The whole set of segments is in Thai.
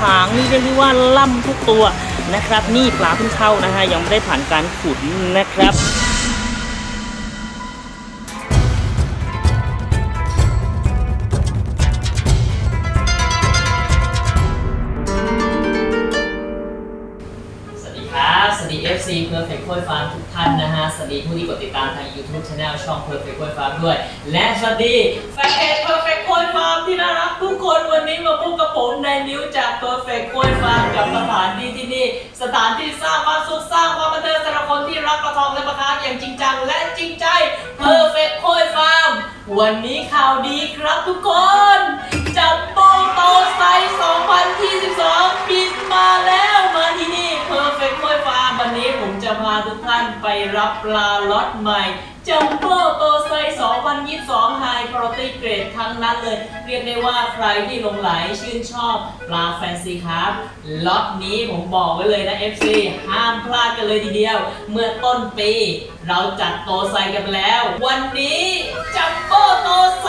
หางนี่เรียกได้ว่าล่ำทุกตัวนะครับ นี่ปลาเพิ่งเข้านะฮะยังไม่ได้ผ่านการขุนนะครับ FC Perfect โคยฟาร์มทุกท่านนะฮะ สวัสดีผู้ที่กดติดตามทาง YouTube Channel ช่อง Perfect โคยฟาร์มด้วย และสวัสดีแฟนเพจ Perfect โคยฟาร์มที่น่ารักทุกคนวันนี้มาพบกับผมในนิ้วจาก Perfect โคยฟาร์มกับสถานที่ที่นี่ สถานที่สร้างความสุขสร้างความบันเทิงสำหรับคนที่รักปลาทองและปลาคาร์ฟอย่างจริงจังและจริงใจ Perfect โคยฟาร์มวันนี้ข่าวดีครับทุกคนจัมโบ้โตไซส์2022บิน มาแล้วมาที่นี่ Perfect ค่อยฟาร์มวันนี้ผมจะพาทุกท่านไปรับปลาล็อตใหม่จัมโบ้โต ไซส์2022 High Quality Grade ทั้งนั้นเลย เรียกได้ว่าใครที่หลงไหลชื่นชอบปลาแฟนซีครับล็อตนี้ผมบอกไว้เลยนะ FC ห้ามพลาดกันเลยทีเดียว เมื่อต้นปี เราจัดโตไซกันแล้ว วันนี้จัมโบ้โตไซ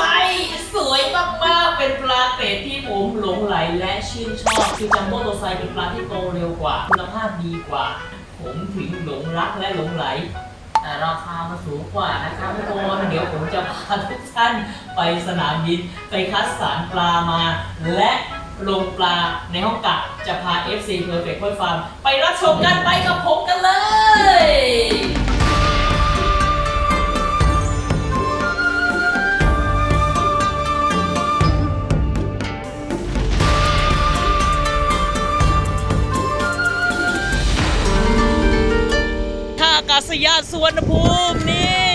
สวยมากๆเป็นปลาเกรดที่ผมหลงไหลและชื่นชอบคือจัมโบ้โตไซเป็นปลาที่โตเร็วกว่า คุณภาพดีกว่า ผมถึงหลงรักและหลงไหล ราคามันสูงกว่านะครับทุกคนเดี๋ยวผมจะพาทุกท่านไปสนามบินไปคัดสารปลามา และลงปลาในห้องกักจะพา FC Perfect ค่อยฟาร์มไปรับชมกันไปกับผม อากาศยานสุวรรณภูมินี่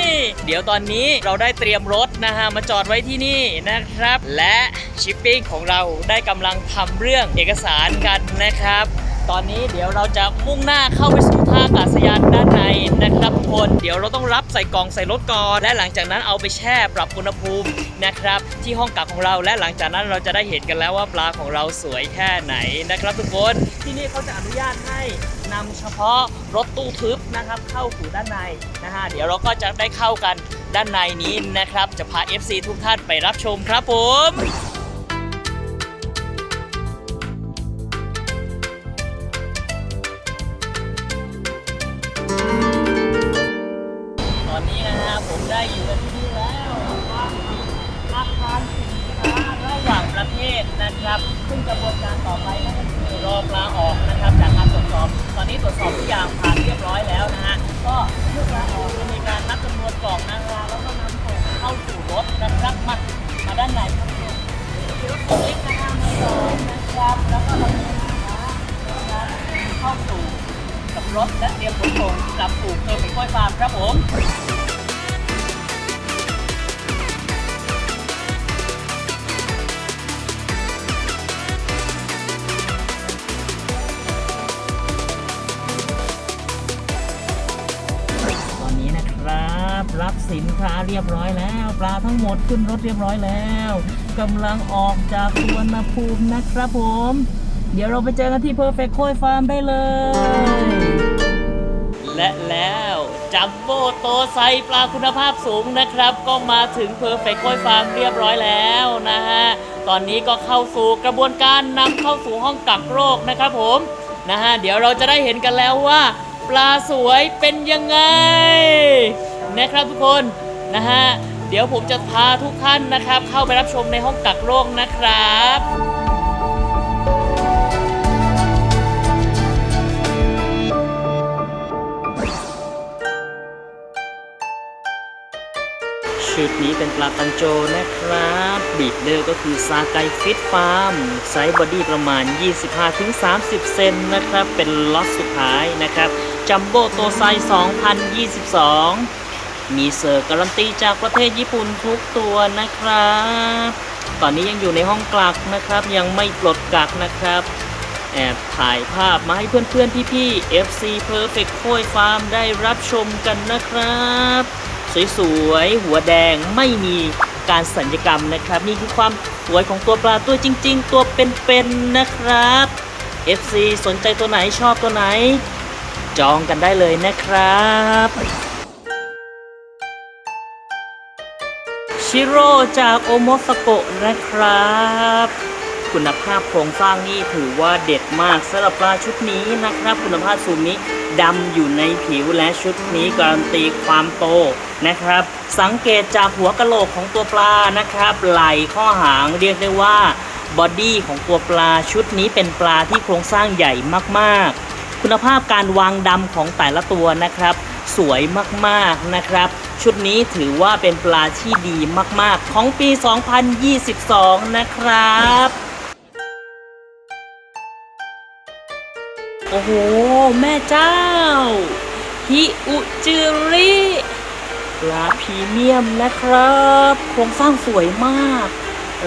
เดี๋ยวตอนนี้เราได้เตรียมรถนะฮะมาจอดไว้ที่นี่นะครับ และชิปปิ้งของเราได้กำลังทำเรื่องเอกสารกันนะครับ ตอนนี้เดี๋ยวเราจะมุ่งหน้าเข้าไปสู่ท่าอากาศยานด้านในนะครับทุกคนเดี๋ยวเราต้องรับใส่กล่องใส่รถก่อนและหลังจากนั้นเอาไปแช่ปรับอุณหภูมินะครับ ที่ห้องกักของเราและหลังจากนั้นเราจะได้เห็นกันแล้วว่าปลาของเราสวยแค่ไหนนะครับ ทุกคนที่นี่เขาจะอนุญาตให้ นำเฉพาะรถตู้ทึบนะครับ เข้าสู่ด้านในนะฮะเดี๋ยวเราก็จะได้เข้ากันด้านในนี้นะครับ จะพา FC ทุกท่านไปรับชมครับผมตอนนี้นะฮะผมได้อยู่กันที่นี่แล้วอาคารสินค้าระหว่างประเทศนะครับ ซึ่งกระบวนการต่อไปนั่นก็ รอปลาออกนะครับจากการตรวจสอบ ตอนนี้ตรวจสอบทุกอย่างผ่านเรียบร้อยแล้วนะฮะก็เมื่อปลาออกจะมีการนับจำนวนกล่องนะฮะแล้วก็นำส่งเข้าสู่รถนะครับมามาด้านในครับมีรถเล็กนะฮะมาจอดนะครับแล้วก็เราจะนะครับเข้าสู่กับรถและเตรียมขนส่งกลับสู่เพิ่มเป็นก้อยฟาร์มครับผม สินค้าเรียบร้อยแล้ว ปลาทั้งหมดขึ้นรถเรียบร้อยแล้วกำลังออกจากสุวรรณภูมินะครับผม เดี๋ยวเราไปเจอกันที่ Perfect โคยฟาร์มได้เลย และแล้วจัมโบ้โตไซปลาคุณภาพสูงนะครับ ก็มาถึง Perfect โคยฟาร์มเรียบร้อยแล้วนะฮะ ตอนนี้ก็เข้าสู่กระบวนการนำเข้าสู่ห้องกักโรคนะครับผมนะฮะเดี๋ยวเราจะได้เห็นกันแล้วว่า ปลาสวยเป็นยังไง นะครับทุกคนนะฮะเดี๋ยวผมจะพาทุกท่านนะครับ เข้าไปรับชมในห้องกักโรคนะครับชุดนี้เป็นปลาตังโจนะครับบีดเดอร์ก็คือซาไกฟิตฟาร์มไซส์บอดี้ประมาณ 25-30 เซนนะครับ เป็นล็อตสุดท้ายนะครับ จัมโบ้โตไซส์2022 มีเซอร์การันตีจากประเทศญี่ปุ่นทุกตัวนะครับ ตอนนี้ยังอยู่ในห้องกลักนะครับ ยังไม่ปลดกักนะครับ แอบถ่ายภาพมาให้เพื่อนๆพี่ๆ FC Perfect โคยฟาร์มได้รับชมกันนะครับ สวยๆ หัวแดงไม่มีการสัญญกรรมนะครับ นี่คือความสวยของตัวปลาตัวจริง ๆ ตัวเป็นๆนะครับ FC สนใจตัวไหนชอบตัวไหน จองกันได้เลยนะครับ ชิโร่จากโอโมสโกะนะครับ คุณภาพโครงสร้างนี่ถือว่าเด็ดมากสำหรับปลาชุดนี้นะครับ คุณภาพสูงนี้ดำอยู่ในผิวและชุดนี้การันตีความโตนะครับ สังเกตจากหัวกะโหลกของตัวปลานะครับ ไหล่ข้อหางเรียกได้ว่าบอดี้ของตัวปลาชุดนี้เป็นปลาที่โครงสร้างใหญ่มากๆ คุณภาพการวางดำของแต่ละตัวนะครับ สวยมากๆนะครับ ชุดนี้ถือว่าเป็นปลาที่ดีมากๆ ของปี 2022 นะครับ โอ้โห แม่เจ้า ฮิอุจิริปลาพรีเมียมนะครับ โครงสร้างสวยมาก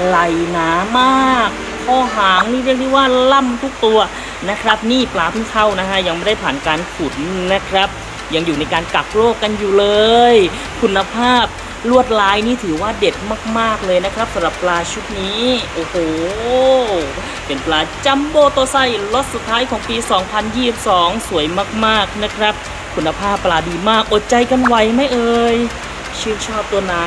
ไหลหนามากข้อหางนี่เรียกได้ว่าล่ำทุกตัวนะครับ นี่ปลาเพิ่งเข้านะฮะยังไม่ได้ผ่านการขุนนะครับ ยังอยู่ในการกักโรคกันอยู่เลย คุณภาพลวดลายนี่ถือว่าเด็ดมาก ๆ เลยนะครับสำหรับปลาชุดนี้ โอ้โห เป็นปลาจัมโบ้ตัวไซล็อตสุดท้ายของปี 2022 สวยมาก ๆ นะครับ คุณภาพปลาดีมาก อดใจกันไหวไหมเอ่ยชื่นชอบตัวไหน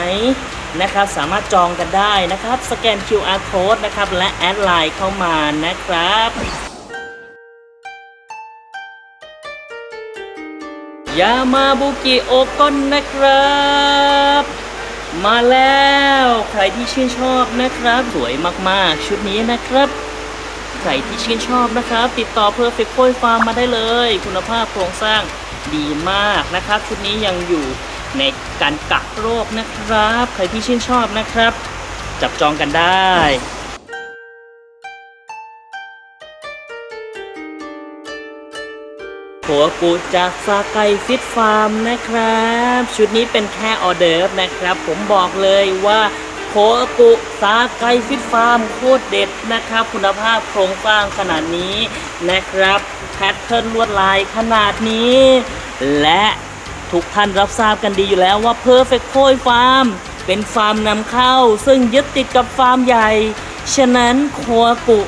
นะครับ สามารถจองกันได้นะครับ สแกน QR code นะครับ และแอดไลน์เข้ามานะครับ ยามาบุกิโอกอนนะครับ มาแล้วใครที่ชื่นชอบนะครับ สวยมากๆ ชุดนี้นะครับ ใครที่ชื่นชอบนะครับ ติดต่อ Perfect Koi Farm มาได้เลย คุณภาพโครงสร้างดีมากนะครับ ชุดนี้ยังอยู่ในการกักโรคนะครับ ใครที่ชื่นชอบนะครับ จับจองกันได้ หัวกูจากซาไกฟิตฟาร์มนะครับ ชุดนี้เป็นแค่ออเดิร์ฟนะครับ ผมบอกเลยว่าโคกุซาไกฟิตฟาร์มโคตรเด็ดนะครับ คุณภาพโครงสร้างขนาดนี้นะครับแพทเทิร์นลวดลายขนาดนี้ และทุกท่านรับทราบกันดีอยู่แล้วว่า Perfect Koi Farm เป็นฟาร์มนำเข้า ซึ่งยึดติดกับฟาร์มใหญ่ ฉะนั้นโคกุ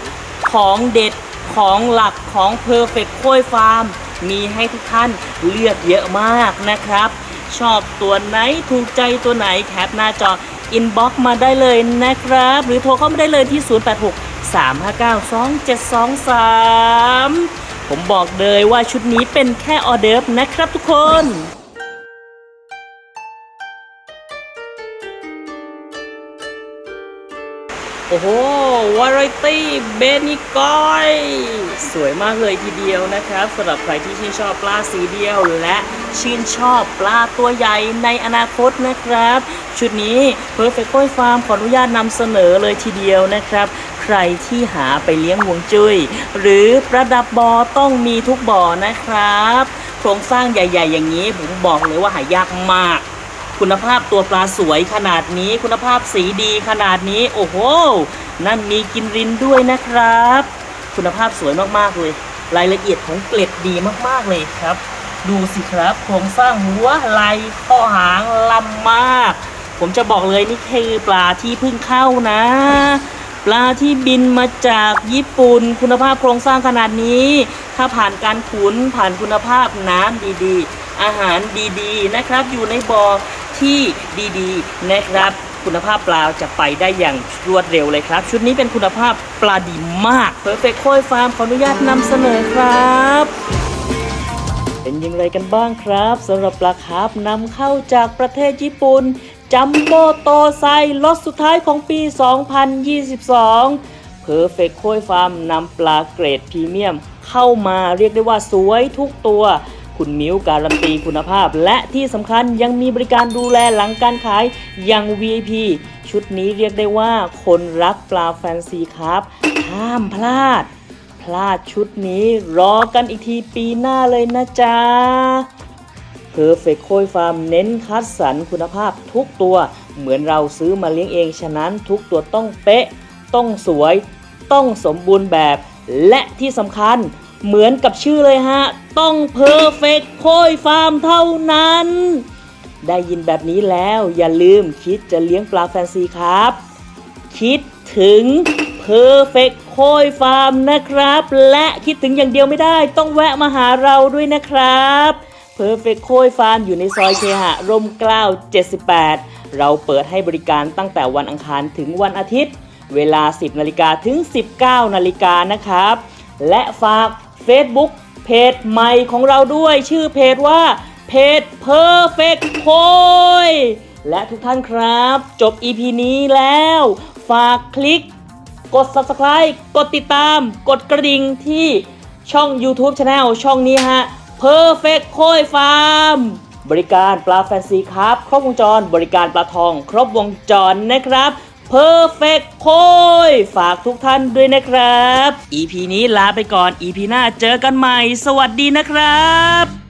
ของเด็ดของหลักของ Perfect Koi Farm มี มีให้ทุกท่านเลือกเยอะมากนะครับ ชอบตัวไหนถูกใจตัวไหนแคปหน้าจออินบ็อกมาได้เลยนะครับ หรือโทรเข้ามาได้เลยที่ 086 359 2723 ผมบอกเลยว่าชุดนี้เป็นแค่ออเดิร์ฟนะครับทุกคน โอ้โหวาไรตี้เบนิกอย สวยมากเลยทีเดียวนะครับสำหรับใครที่ชื่นชอบปลาสีเดียว และชื่นชอบปลาตัวใหญ่ในอนาคตนะครับ ชุดนี้ Perfect Koi Farm ขออนุญาตนำเสนอเลยทีเดียวนะครับ ใครที่หาไปเลี้ยงหวงจุย้ย หรือประดับบ่อต้องมีทุกบ่อนะครับ โครงสร้างใหญ่ ๆ อย่างนี้ผมบอกเลยว่าหายากมาก คุณภาพตัวปลาสวยขนาดนี้ คุณภาพสีดีขนาดนี้ โอ้โห นั่นมีกินรินด้วยนะครับ คุณภาพสวยมากๆเลย รายละเอียดของเกล็ดดีมากๆเลยครับ ดูสิครับโครงสร้างหัวไหลข้อหางลำมาก ผมจะบอกเลยนี่คือปลาที่เพิ่งเข้านะ ปลาที่บินมาจากญี่ปุ่น คุณภาพโครงสร้างขนาดนี้ ถ้าผ่านการขุนผ่านคุณภาพน้ำดีๆอาหารดีๆ นะครับ อยู่ในบ่อ ที่ดีๆนะครับคุณภาพปลาจะไปได้อย่างรวดเร็วเลยครับ ชุดนี้เป็นคุณภาพปลาดีมาก Perfect Koi Farm ขออนุญาตนำเสนอครับเป็นย่างไรกันบ้างครับสำหรับปลาคาร์ฟนำเข้าจากประเทศญี่ปุ่นจัมโบโตไซล็อตสุดท้ายของปี 2022 Perfect Koi Farm นำปลาเกรดพรีเมียม เข้ามาเรียกได้ว่าสวยทุกตัว คุณมิ้วการันตีคุณภาพ และที่สำคัญยังมีบริการดูแลหลังการขายอย่าง VIP ชุดนี้เรียกได้ว่าคนรักปลาแฟนซีครับห้ามพลาด พลาดชุดนี้รอกันอีกทีปีหน้าเลยนะจ๊ะ Perfect Koi Farm เน้นคัดสรรคุณภาพทุกตัว เหมือนเราซื้อมาเลี้ยงเอง ฉะนั้นทุกตัวต้องเป๊ะ ต้องสวย ต้องสมบูรณ์แบบ และที่สำคัญ เหมือนกับชื่อเลยฮะ ต้อง Perfect Koi Farm เท่านั้น ได้ยินแบบนี้แล้วอย่าลืมคิดจะเลี้ยงปลาแฟนซีครับ คิดถึง Perfect Koi Farm นะครับ และคิดถึงอย่างเดียวไม่ได้ ต้องแวะมาหาเราด้วยนะครับ Perfect Koi Farm อยู่ในซอยเคหะร่มเกล้า 78 เราเปิดให้บริการตั้งแต่วันอังคารถึงวันอาทิตย์ เวลา 10นาฬิกาถึง 19นาฬิกานะครับ และฝาก Facebook เพจใหม่ของเราด้วยชื่อเพจว่าเพจ Perfect p o i และทุกท่านครับ จบ EP นี้แล้ว ฝากคลิก กด subscribe กดติดตาม กดกระดิ่งที่ช่อง YouTube Channel ช่องนี้ฮะ Perfect โคยฟาร์มบริการปลาแฟนซีครับ ครบวงจร บริการปลาทอง ครบวงจรนะครับ Perfect โคยฝากทุกท่านด้วยนะครับ EP นี้ลาไปก่อน EP หน้าเจอกันใหม่ สวัสดีนะครับ